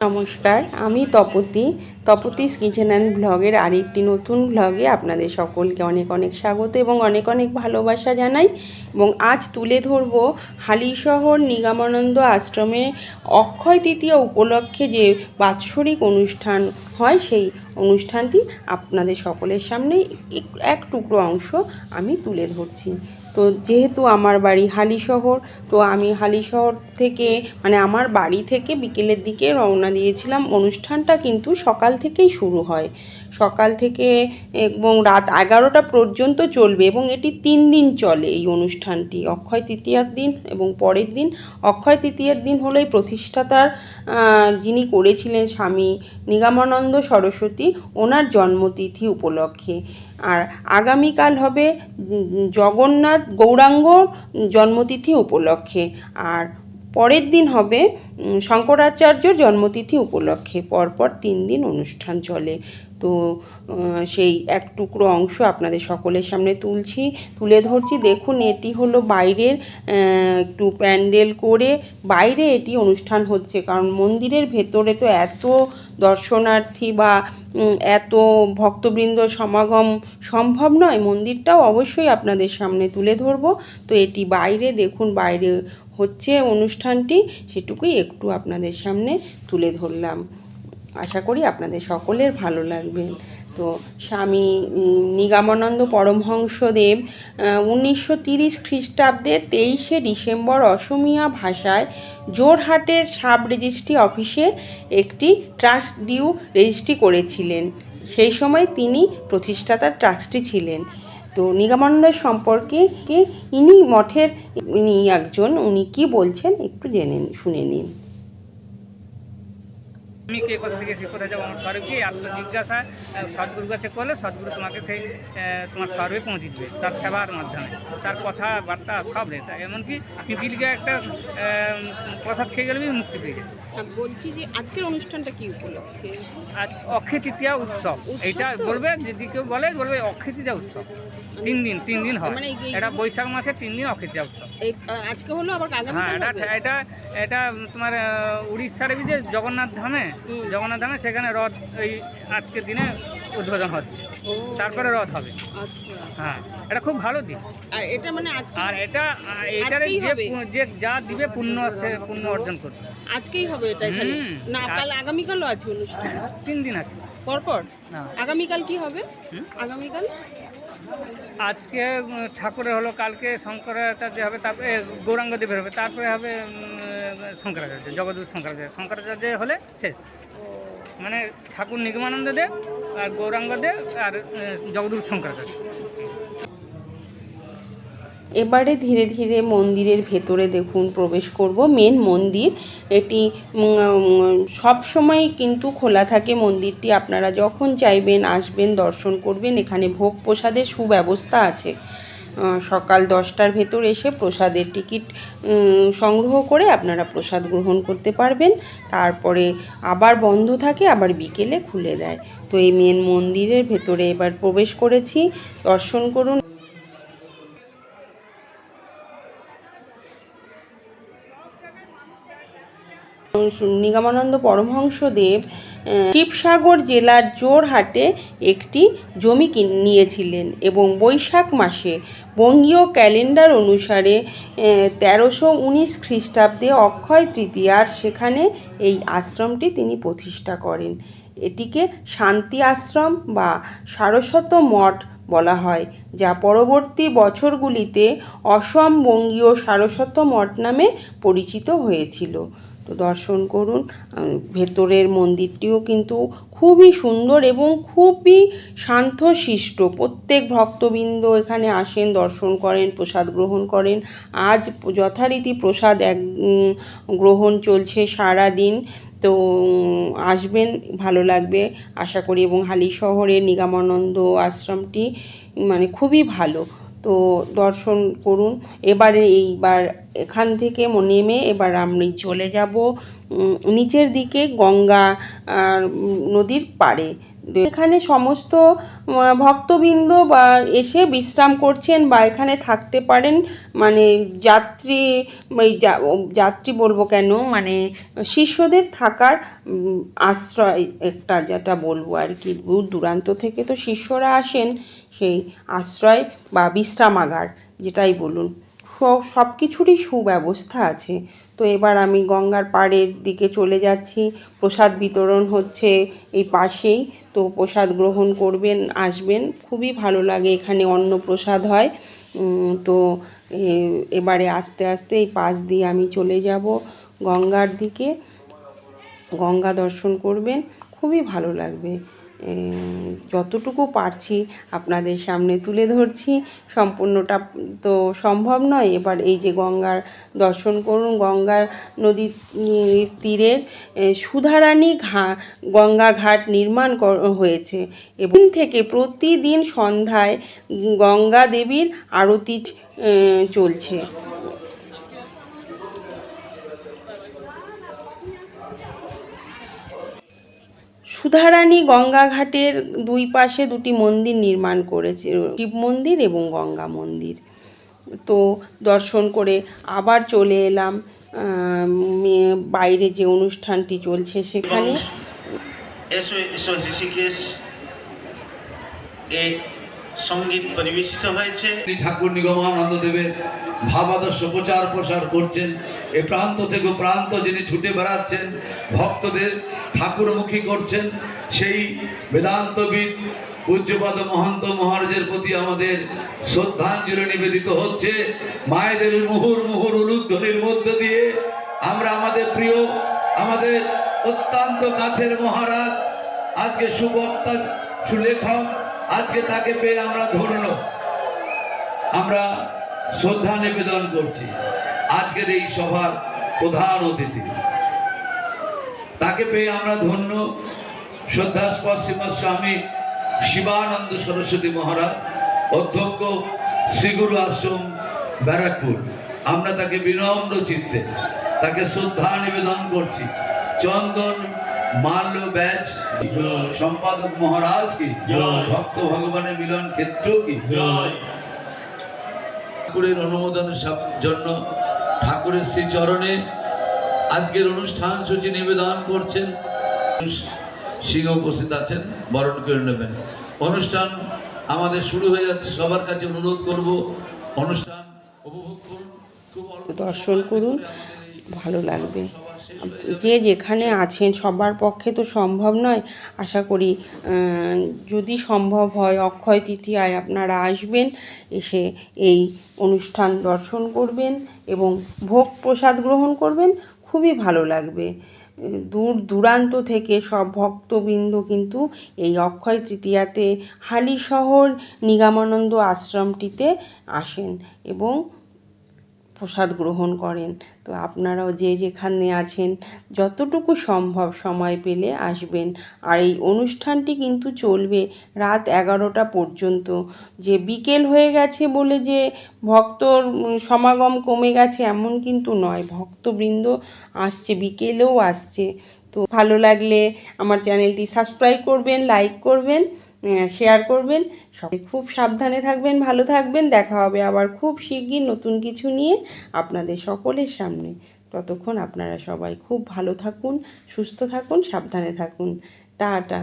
নমস্কার, আমি Tapati. তপতিস kitchen and ব্লগের আরেকটি নতুন ব্লগে আপনাদের সকলকে অনেক অনেক স্বাগত এবং অনেক অনেক ভালোবাসা জানাই এবং আজ তুলে ধরব হালিশহর নিগমানন্দ আশ্রমে অক্ষয় তৃতীয়া উপলক্ষে যে বাৎসরিক অনুষ্ঠান হয়, সেই অনুষ্ঠানটি আপনাদের সকলের সামনে এক- এক টুকরো অংশ আমি তুলে ধরছি। তো যেহেতু আমার বাড়ি হালিশহর তো আমি হালিশহর থেকে মানে আমার বাড়ি থেকে বিকেলের দিকে রওনা দিয়েছিলাম। অনুষ্ঠানটা কিন্তু সকাল থেকেই শুরু হয়। সকাল থেকে এবং রাত এগারোটা পর্যন্ত চলবে এবং এটি তিন দিন চলে এই অনুষ্ঠানটি। অক্ষয় তৃতীয়ার দিন এবং পরের দিন। অক্ষয় তৃতীয়ার দিন হলো এই প্রতিষ্ঠাতার যিনি করেছিলেন স্বামী নিগমানন্দ সরস্বতী, ওনার জন্মতিথি উপলক্ষে। আর আগামীকাল হবে জগন্নাথ গৌরাঙ্গ জন্মতিথি উপলক্ষে। আর পরের দিন হবে শঙ্করাচার্যর জন্মতিথি উপলক্ষে। পরপর তিন দিন অনুষ্ঠান চলে। তো সেই এক টুকরো অংশ আপনাদের সকলের সামনে তুলছি, তুলে ধরছি। দেখুন, এটি হলো বাইরের একটু প্যান্ডেল করে। বাইরে এটি অনুষ্ঠান হচ্ছে, কারণ মন্দিরের ভেতরে তো এত দর্শনার্থী বা এত ভক্তবৃন্দ সমাগম সম্ভব নয়, মন্দিরটাও অবশ্যই আপনাদের সামনে তুলে ধরব। তো এটি বাইরে, দেখুন বাইরে হচ্ছে অনুষ্ঠানটি, সেটুকুই একটু আপনাদের সামনে তুলে ধরলাম। আশা করি আপনাদের সকলের ভালো লাগবে। তো স্বামী নিগমানন্দ পরমহংসদেব উনিশশো তিরিশ খ্রিস্টাব্দে তেইশে ডিসেম্বর অসমিয়া ভাষায় জোরহাটের সাব রেজিস্ট্রি অফিসে একটি ট্রাস্ট ডিউ রেজিস্ট্রি করেছিলেন। সেই সময় তিনি প্রতিষ্ঠাতার ট্রাস্টি ছিলেন। তো নিগমানন্দ সম্পর্কে কে, ইনি মঠের, ইনি একজন, উনি কি বলছেন একটু জেনে, শুনে নিন। আমি কে কোথা থেকে সে কোথায় যাব আমার স্বরূপ কি? আত্ম জিজ্ঞাসা আহ, সদ্গুরুর কাছে করলে সদ্গুরু তোমাকে সেই তোমার স্বরূপে পৌঁছে দিবে তার সেবার মাধ্যমে। তার কথাবার্তা সব রেতা এমনকি পিপিলকে একটা প্রসাদ খেয়ে গেলে মুক্তি পেয়ে যাবে বলছি যে আজকের অনুষ্ঠানটা কি উপলক্ষে? আর অক্ষয় তৃতীয়া উৎসব এটা বলবে যদি কেউ বলে বলবে অক্ষয় তৃতীয়া উৎসব। তিন দিন তিন দিন হয়। মানে এটা বৈশাখ মাসে তিন দিন অক্ষয় তৃতীয়া উৎসব। এই আজকে হলো আবার হ্যাঁ এটা এটা এটা তোমার উড়িষ্যার যে জগন্নাথ ধামে জগন্নাথ ধামে সেখানে রথ এই আজকের দিনে উদ্বোধন হচ্ছে। তারপরে রথ হবে। আচ্ছা। হ্যাঁ এটা খুব ভালো দিন। আর এটা মানে আর এটা এটারে যে যে যা দিবে পুণ্য সে পুণ্য অর্জন করবে। আজকেই হবে এটা এখানে। না কাল আগামীকালও আছে অনুষ্ঠান। তিন দিন আছে। পরপর। আগামীকাল কি হবে? আগামীকাল? আজকে ঠাকুরের হলো, কালকে শঙ্করাচার্য হবে, তারপরে গৌরাঙ্গদেবের হবে, তারপরে হবে শঙ্করাচার্য জগদূত শঙ্করাচার্য। শঙ্করাচার্য হলে শেষ। মানে ঠাকুর নিগমানন্দ দেব আর গৌরাঙ্গদেব আর জগদূত শঙ্করাচার্য। এবারে ধীরে ধীরে মন্দিরের ভেতরে দেখুন প্রবেশ করব। মেন মন্দির, এটি সব সময় কিন্তু খোলা থাকে মন্দিরটি। আপনারা যখন চাইবেন আসবেন, দর্শন করবেন। এখানে ভোগ প্রসাদের সুব্যবস্থা আছে। সকাল দশটার ভেতর এসে প্রসাদের টিকিট সংগ্রহ করে আপনারা প্রসাদ গ্রহণ করতে পারবেন। তারপরে আবার বন্ধ থাকে, আবার বিকেলে খুলে দেয়। তো এই মেন মন্দিরের ভেতরে এবার প্রবেশ করেছি। দর্শন করুন নিগমানন্দ পরমহংসদেব শিবসাগর জেলার জোরহাটে একটি জমি নিয়েছিলেন এবং বৈশাখ মাসে বঙ্গীয় ক্যালেন্ডার অনুসারে তেরোশো উনিশ খ্রিস্টাব্দে অক্ষয় তৃতীয়ার সেখানে এই আশ্রমটি তিনি প্রতিষ্ঠা করেন। এটিকে শান্তি আশ্রম বা সারস্বত মঠ বলা হয়, যা পরবর্তী বছরগুলিতে অসম বঙ্গীয় সারস্বত মঠ নামে পরিচিত হয়েছিল। তো দর্শন করুন। ভেতরের মন্দিরটিও কিন্তু খুবই সুন্দর এবং খুবই শান্তশিষ্ট। প্রত্যেক ভক্তবৃন্দ এখানে আসেন, দর্শন করেন, প্রসাদ গ্রহণ করেন। আজ যথারীতি প্রসাদ এক গ্রহণ চলছে সারা দিন তো আসবেন, ভালো লাগবে, আশা করি। এবং হালি শহরের নিগমানন্দ আশ্রমটি মানে খুবই ভালো। তো দর্শন করুন। এবারে এইবার এখান থেকে নেমে এবার আমি চলে যাব নিচের দিকে গঙ্গা নদীর পাড়ে। এখানে সমস্ত ভক্তবৃন্দ বা এসে বিশ্রাম করছেন বা এখানে থাকতে পারেন। মানে যাত্রী যাত্রী বলব কেন? মানে শিষ্যদের থাকার আশ্রয় একটা যেটা বলব আর কি। দূর দূরান্ত থেকে তো শিষ্যরা আসেন, সেই আশ্রয় বা বিশ্রামাগার, যেটাই বলুন। সব কিছুরই সুব্যবস্থা আছে। তো এবার আমি গঙ্গার পাড়ের দিকে চলে যাচ্ছি। প্রসাদ বিতরণ হচ্ছে এই পাশেই। তো প্রসাদ গ্রহণ করবেন, আসবেন। খুবই ভালো লাগে এখানে অন্ন প্রসাদ হয় তো এবারে আস্তে আস্তে এই পাশ দিয়ে আমি চলে যাব গঙ্গার দিকে। গঙ্গা দর্শন করবেন, খুবই ভালো লাগবে। যতটুকু পারছি আপনাদের সামনে তুলে ধরছি। সম্পূর্ণটা তো সম্ভব নয়। এবার এই যে গঙ্গার দর্শন করুন গঙ্গা নদীর উম, তীরে সুধারানী ঘা গঙ্গা ঘাট নির্মাণ হয়েছে। এবং থেকে প্রতিদিন সন্ধ্যায় গঙ্গা দেবীর আরতি চলছে। সুধারানী গঙ্গাঘাটের দুই পাশে দুটি মন্দির নির্মাণ করেছে, শিব মন্দির এবং গঙ্গা মন্দির। তো দর্শন করে আবার চলে এলাম বাইরে যে অনুষ্ঠানটি চলছে সেখানে। সংগীত পরিবেশিত হয়েছে। ঠাকুর নিগমানন্দ দেবের ভাবাদর্শ প্রচার প্রসার করছেন। এ প্রান্ত থেকে প্রান্ত যিনি ছুটে বেড়াচ্ছেন, ভক্তদের ঠাকুরমুখী করছেন, সেই বেদান্তবিদ পূজ্যপাদ মহন্ত মহারাজের প্রতি আমাদের শ্রদ্ধাঞ্জলি নিবেদিত হচ্ছে। মায়েদের মুহুর মুহুর উলুধ্বনির মধ্য দিয়ে আমরা আমাদের প্রিয়, আমাদের অত্যন্ত কাছের মহারাজ, আজকে সুবক্তা, সুলেখক আজকে তাকে পেয়ে আমরা ধন্য। আমরা শ্রদ্ধা নিবেদন করছি। আজকের এই সভার প্রধান অতিথি। তাকে পেয়ে আমরা ধন্য শ্রদ্ধাস্পদ শ্রীমৎ স্বামী শিবানন্দ সরস্বতী মহারাজ, অধ্যক্ষ শ্রীগুরু আশ্রম ব্যারাকপুর। আমরা তাকে বিনম্র চিত্তে, তাকে শ্রদ্ধা নিবেদন করছি। চন্দন মাল্য ব্যাচ সম্পাদক মহারাজ কি? ভক্ত ভগবানের মিলন ক্ষেত্র কি? ঠাকুরের অনুমোদনের জন্য ঠাকুরের শ্রীচরণে আজকের অনুষ্ঠান সূচি নিবেদন করছেন। সিংহ উপস্থিত আছেন বরণ করে নেবেন। অনুষ্ঠান আমাদের শুরু হয়ে যাচ্ছে সবার কাছে অনুরোধ করব অনুষ্ঠান উপভোগ করুন। খুব দর্শন করুন ভালো লাগবে। যে যেখানে আছেন, সবার পক্ষে তো সম্ভব নয়। আশা করি যদি সম্ভব হয়, অক্ষয় তৃতীয়ায় আপনারা আসবেন, এসে এই অনুষ্ঠান দর্শন করবেন এবং ভোগ প্রসাদ গ্রহণ করবেন। খুবই ভালো লাগবে। দূর দূরান্ত থেকে সব ভক্তবৃন্দ কিন্তু এই অক্ষয় তৃতীয়াতে হালিশহর নিগমানন্দ আশ্রমটিতে আসেন এবং প্রসাদ গ্রহণ করেন। তো আপনারাও যে যেখানে আছেন, যতটুকু সম্ভব সময় পেলে আসবেন। আর এই অনুষ্ঠানটি কিন্তু চলবে রাত এগারোটা পর্যন্ত। যে বিকেল হয়ে গেছে বলে যে ভক্তর সমাগম কমে গেছে এমন কিন্তু নয়। ভক্তবৃন্দ আসছে, বিকেলেও আসছে। তো ভালো লাগলে আমার চ্যানেলটি সাবস্ক্রাইব করবেন, লাইক করবেন। শেয়ার করবেন। সবাই খুব সাবধানে থাকবেন, ভালো থাকবেন। দেখা হবে আবার খুব শিগগির নতুন কিছু নিয়ে আপনাদের সকলের সামনে। ততক্ষণ আপনারা সবাই খুব ভালো থাকুন, সুস্থ থাকুন, সাবধানে থাকুন। টাটা।